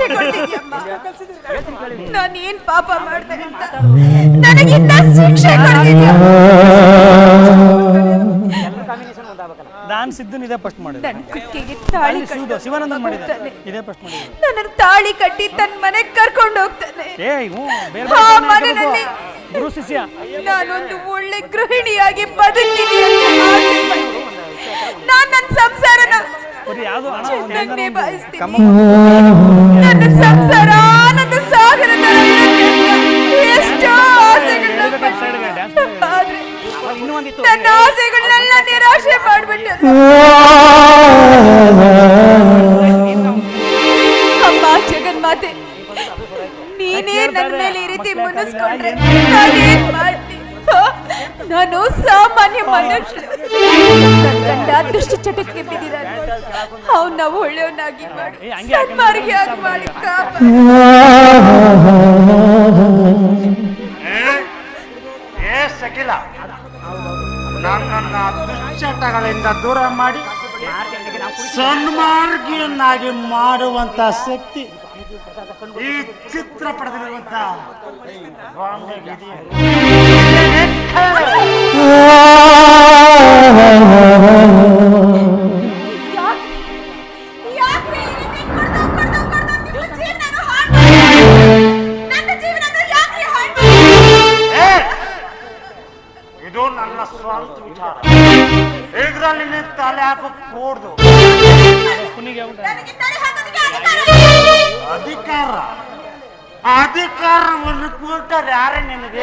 ಶಿಕ್ಷೆ ಕೊಡ್ತಿದ್ಯಮ್ಮ ನಾನು ಏನ್ ಪಾಪ ಮಾಡ್ದೆ ನನಗಿಂತ ಶಿಕ್ಷೆ ಕೊಡ್ತಿದ್ಯಮ್ಮ ನಾನು ಸಿದ್ದನ್ ಇದೇ ಫಸ್ಟ್ ಮಾಡಿದೆ. ನನ್ನ ಕುತ್ತಿಗೆ ತಾಳಿ ಕಟ್ಟು ಶಿವಾನಂದನ್ ಮಾಡಿದೆ ಇದೇ ಫಸ್ಟ್ ಮಾಡಿದೆ ನನ್ನನ್ನು ತಾಳಿ ಕಟ್ಟಿ ತನ್ನ ಮನೆ ಕರ್ಕೊಂಡು ಹೋಗ್ತಾನೆ. ಏ ಹ್ಞೂ ಬೇರೆ ಆ ಬೇರೆ ಗುರು ಶಿಷ್ಯ. ನಾನೊಂದು ಒಳ್ಳೆ ಗೃಹಿಣಿಯಾಗಿ ಪಟ್ಟೆ. ನಾನ್ ನನ್ನ ಸಂಸಾರನ ಬರೀ ಯಾವ್ದು ಹಣ ಒಂದು ಚೆನ್ನಾಗಿ ಏನಾರ ಒಂದು ಕಮ್ಮ ನನ್ನ ಸಂಸಾರ ಆನಂದ ಸಾಗರ ತರ ಇರುತ್ತೆ ಅಂತ ಎಷ್ಟೋ ಆಸೆಗಳನ್ನ ಪಟ್ಟೆ. ಆದ್ರೆ ಇನ್ನೂ ಒಂದಿತ್ತು. ನನ್ನ ಆಸೆಗಳನ್ನೆಲ್ಲ ನಿರಾಶೆ ಮಾಡ್ಬಿಟ್ಟೆ. ಅಮ್ಮ ಜಗನ್ಮಾತೆ ನೀನೇ ನನ್ನ ಮೇಲೆ ಈ ರೀತಿ ಮುನಿಸ್ಕೊಂಡ್ರೆ ನಾನೇನ್ ಮಾಡ್ತೀನಿ ಹ? ನಾನು ಸಾಮಾನ್ಯ ಮನುಷ್ಯ. ನನ್ನ ಗಂಡ ದುಷ್ಟ ಚಟಕ್ಕೆ ಬಿದ್ದಿದ್ದಾನೆ. ಅವನ್ನ ಒಳ್ಳೆಯವನಾಗಿ ಮಾಡಿ ಸನ್ಮಾರ್ಗಿಯಾಗಿ ಮಾಡಿ ಏ ಸಕಿಲ ನನ್ನನ್ನ ದುಶ್ಚಟಗಳಿಂದ ದೂರ ಮಾಡಿ ಸನ್ಮಾರ್ಗಿಯನ್ನಾಗಿ ಮಾಡುವಂತ ಶಕ್ತಿ ಈ ಚಿತ್ರಪಟದಲ್ಲಿರುವಂತ ಬಾಂಬೆಗಿದೆಯೇ? ನನ್ನ ಸ್ವಂತ ವಿಚಾರ. ಇದರಲ್ಲಿ ನೀನು ತಲೆ ಹಾಕಕ್ ಕೂಡ್ದು. ಅಧಿಕಾರ ಅಧಿಕಾರ. ಅಧಿಕಾರವನ್ನು ಕೂರ್ತಾರೆ ಯಾರೇ ನಿನಗೆ?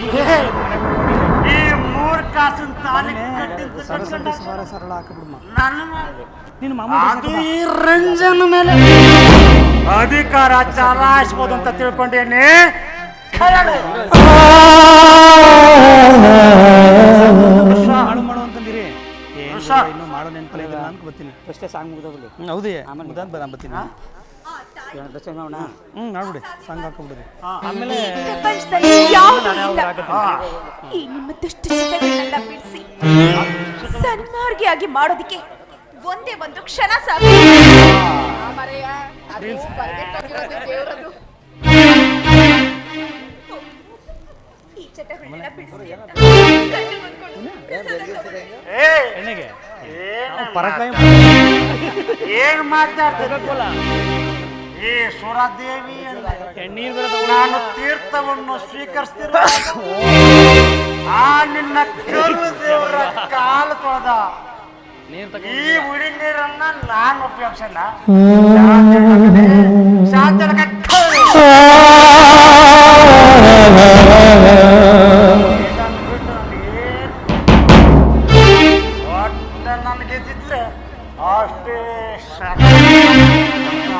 ಮೂರ್ ಕಾಸಿನ ತಾಲಿ ಕಟ್ಟಿದ್ದು ಕಟ್ಕೊಂಡ ಸರಳ ಹಾಕಬಿಡಮ್ಮ ನಿನ್ನ ಮಾಮ ಅದು ಈ ರಂಜನ್ ಮೇಲೆ ಅಧಿಕಾರ ಚಲಾಯಿಸ್ಬೋದು ಅಂತ ತಿಳ್ಕೊಂಡೇನೆ. ಹಾಳು ಮಾಡು ಅಂತಂದಿರಿ. ಏನು ಹೊಸ. ಇನ್ನು ಮಾಡೋ ನೆನಪಲ್ಲ ಅಂತ ಬರ್ತೀನಿ. ಅಷ್ಟೇ ಸಾಂಗ್ ಮುಗ್ದೋಗ್ಲಿ. ಹ್ಞೂ ಹೌದೇ. ಮುದಾನ್ ಬರ ಬರ್ತೀನಿ. ದರ್ಶನ ಮಾಡೋಣ. ಹ್ಞೂ ಮಾಡ್ಬಿಡಿ ಸಾಂಗ್ ಹಾಕೊಂಬಿಡ್ರಿ. ಆಮೇಲೆ ಪ್ರಪಂಚದಲ್ಲಿ ಯಾವುದೂ ಇಲ್ಲ. ಈ ನಿಮ್ಮ ದುಷ್ಟ ಚಿಂತನೆಗಳನ್ನೆಲ್ಲ ಬಿಡಿಸಿ. ಸನ್ಮಾರ್ಗಿಯಾಗಿ ಮಾಡೋದಕ್ಕೆ ಒಂದೇ ಒಂದು ಕ್ಷಣ ಸಾಕು. ಮಾರಾಯ, ಅದು ಬರ್ಗೆಟ್ಟೋಗಿರೋದು ದೇವ್ರದು. ಈ ಚಟಗಳನ್ನೆಲ್ಲ ಬಿಡಿಸಿ ಅಂತ ಕಣ್ಣು ಮುಚ್ಕೊಂಡು ಪ್ರಸಾದ ಏ ಎಣ್ಣೆಗೆ. ಏನ್ ಪರಕಾಯಿ ಏನ್ ಮಾತಾಡ್ತಿದ್ದ ಈ ಸುರದೇವಿ ನಾನು ತೀರ್ಥವನ್ನು ಸ್ವೀಕರಿಸ್ತಿರೋ ಆ ನಿನ್ನ ಕರು ದೇವರ ಕಾಲು ತೊಳೆದ. ಈ ಉಡಿ ನೀರನ್ನ ನಾನು ಉಪಯೋಗಿಸಲ್ಲ. ನನಗೆ ಅಷ್ಟೇ.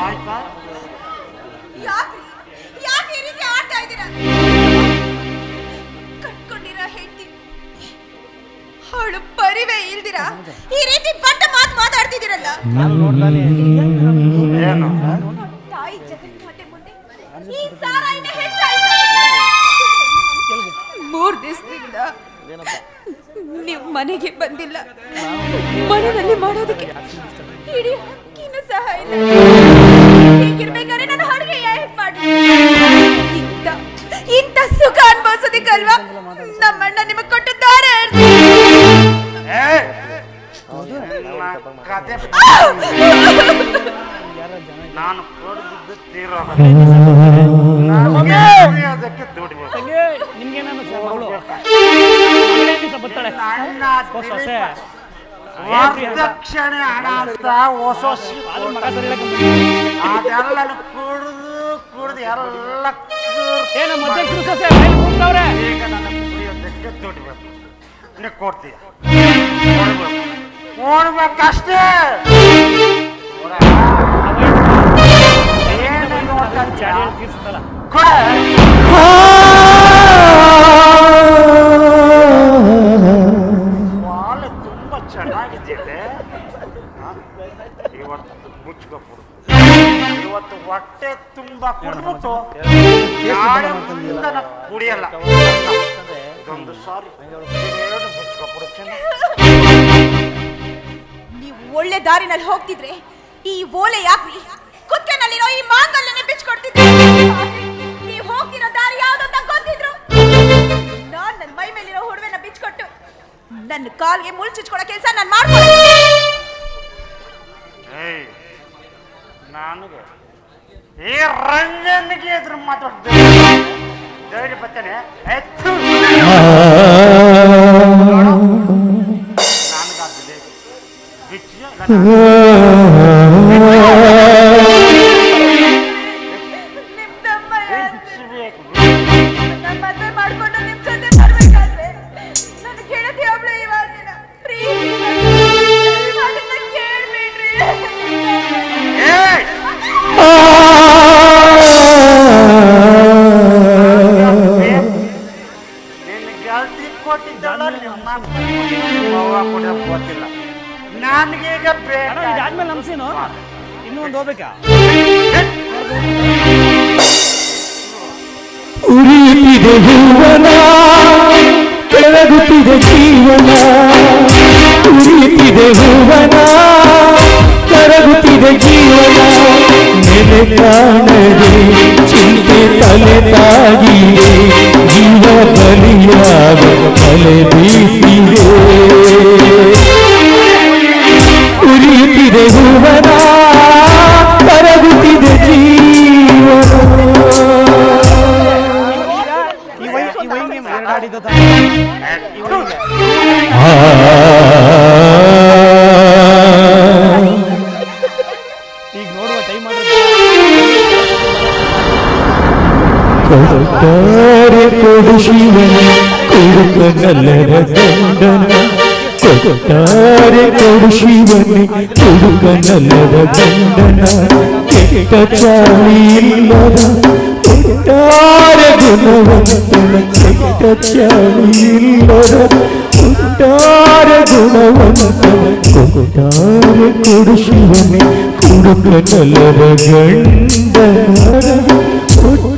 ಆಯ್ತಾ? ಯಾಕ್ರಿ ಯಾಕೆ ಈ ರೀತಿ ಆಡ್ತಾ ಇದ್ದೀರಾ? ಕಟ್ಕೊಂಡಿರೋ ಹೆಂಡತಿ ಅವಳು ಪರಿವೇ ಇಲ್ದಿರಾ? ಈ ರೀತಿ ಬಟ್ಟ ಮಾತು ಮಾತಾಡ್ತಿದ್ದೀರಲ್ಲ? ಏನು? ತಾಯಿ ಮುಂದೆ ಈ ಸಾರಾಯಿನ ಹೆಚ್ಚಾಯ್ತು ಮೂರ್ ದಿವಸದಿಂದ ನೀವು ಮನೆಗೆ ಬಂದಿಲ್ಲ. ಮನೆಯಲ್ಲಿ ಮಾಡೋದಕ್ಕೆ ಇಡೀ ಹಕ್ಕಿನ ಸಹ ಇಲ್ಲ. ಕತೆ ನಾನು ಕೊಡ್ದಿದ್ದು ನನಗೆ ಉಳಿಯೋದಕ್ಕೆ ದುಡಿಬೇಕು ಸೊಸೆ ವರದಕ್ಷಿಣೆ ಹಣ ಅಂತ ಹೊಸ. ಅದೆಲ್ಲ ಕುಡಿದು ಕುಡಿದು ಎಲ್ಲ ಕೂರ್- ಏ ನಮ್ಮ ಅಧ್ಯಕ್ಷರು ಸೊಸೆ ಬಾಯಲ್ಲಿ ಕೂಗ್ತಾವ್ರೆ ಈಗ ನನ್ನ ಕುಡಿಯೋದಕ್ಕೆ ದುಡಿಬೇಕು ನೀ ಕೊಡ್ತೀಯ ಕೊಡ್ಬೇಕು ಕೊಡ್ಬೇಕಷ್ಟೇ ಏನೇ? ಇವತ್ತು ಹೊಟ್ಟೆ ಕುಡಿಯಲ್ಲ ಇದೊಂದು ಸಾರಿ ಎರಡು ಚೆನ್ನಾಗಿ ಒಳ್ಳೆ ದಾರಿನಲ್ಲಿ ಹೋಗ್ತಿದ್ರೆ ಈ ಓಲೆ ಯಾಕ್ರಿ? ಕುತ್ಕೆನಲ್ಲಿರೋ ಈ ಮಾಂಗಲ್ಯನೇ ಬಿಚ್ಕೊಡ್ತಿದ್ದೆ. ನೀವು ಹೋಗ್ತಿರೋ ದಾರಿ ಯಾವ್ದು ಅಂತ ಗೊತ್ತಿದ್ರು? ನಾನು ನನ್ನ ಮೈ ಮೇಲಿರೋ ಹುಡುವೆನ ಬಿಚ್ಕೊಟ್ಟು ನನ್ನ ಕಾಲ್ಗೆ ಮುಳ್ಳು ಚುಚ್ಕೊಡೋ ಕೆಲಸ ನಾನು ಮಾಡ್ಕೊಳ್ಳಿ ಈ ರಂಜನ್ಗೆ ಎದುರು ಮಾತಾಡ್ತೇನೆ ಧೈರ್ಯ ಬರ್ತೇನೆ ಹೆಚ್ಚು ಗೊತ್ತಿಲ್ಲ. ನನಗೀಗ ಅಣ್ಣ ಬೇಕು ಇದಾದ್ಮೇಲೆ ನಮ್ಸೇನು? ಇನ್ನೂ ಒಂದು ಹೋಗ್ಬೇಕಾ? ಉರಿಯುತ್ತಿದೆ ಹೂವನ ಕೆಳಗುತ್ತಿದೆ ಜೀವನ. ಉರಿಯುತ್ತಿದೆ ಹೂವನ ಕರಗುತ್ತಿದೆ ಜೀವನ. ನೆಲೆ ಕಾಣದೆ ಚಿಂತೆ ತಲೆ ಜೀವ ಬಲಿಯಾಗ ತಲೆ ಬೀಸಿದೆ ಉರಿಯುತ್ತಿದೆ ಭುವನ ಕರಗುತ್ತಿದೆ ಜೀವ ಈ ವೈ ಈ കൊട്ടാര കൊടുശിവൻ കൊടുത്ത നല്ല ദണ്ഡന കൊട്ടാര കൊടുശിവന് കൊടുക്ക നല്ല ദണ്ഡന കെട്ട ചാളിയില്ലത കൊട്ടാര ഗുണവന്തന കെട്ട കൊട്ടാര ഗുണവന്തന കൊട്ടാര കൊടുശിവന് കൊടുക്ക നല്ല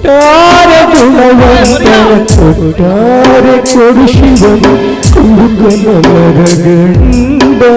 ಕೊಟ್ಟಾರೆ ಗುಣವಂತನ ಕೊಟ್ಟಾರೆ ಕೊಡು ಶಿವನ ಕುಡುಕನವರ ಗಂಡನ